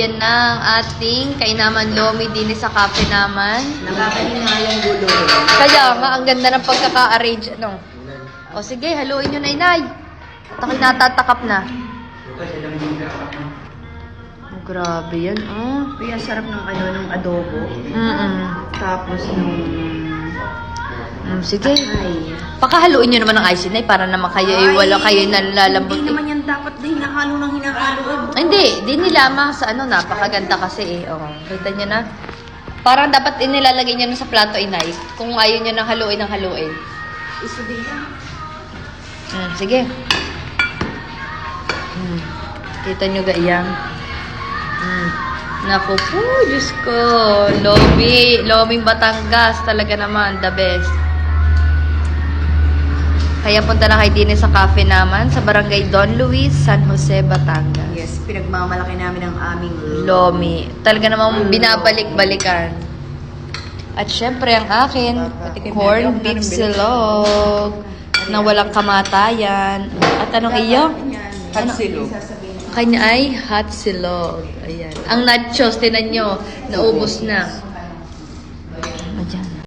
Yan na ang ating kainaman lomi din sa cafe naman. Nakakahinayang gulo. Kaya nga, ang ganda ng pagkaka-arrange. Ano? O sige, haluin nyo na inay. At ako'y natatakap na. Oh, grabe yan. Oh. Kuya, sarap ng ano, ng adobo. Mm-mm. Tapos nung... Mm, sige. Ay. Pakahaluin nyo naman ng ice inay para naman kayo ay wala kayo nalalambot. Hindi naman yan dapat na hinahalo ng hinahalo. Hindi, di nilamang sa ano, napakaganda kasi eh. Oh, kita nyo na. Parang dapat inilalagay nyo na sa plato inay. Kung ayaw nyo nang haluin ng haluin. Isa din yan. Mm, sige. Mm. Kita nyo ga iyang. Mm. Naku po, Diyos ko. Lomi, Loming Batangas. Talaga naman, the best. Kaya punta na kayo din sa cafe naman sa barangay Don Luis, San Jose, Batangas. Yes, pinagmamalaki namin ang aming Lomi. Talaga namang binabalik-balikan. At syempre, ang akin, corn beef silog na walang kamatayan. At anong iyo? Ano? Kanya ay hot silog. Ayan. Ang nachos, tinan nyo, naubos na. Ayan.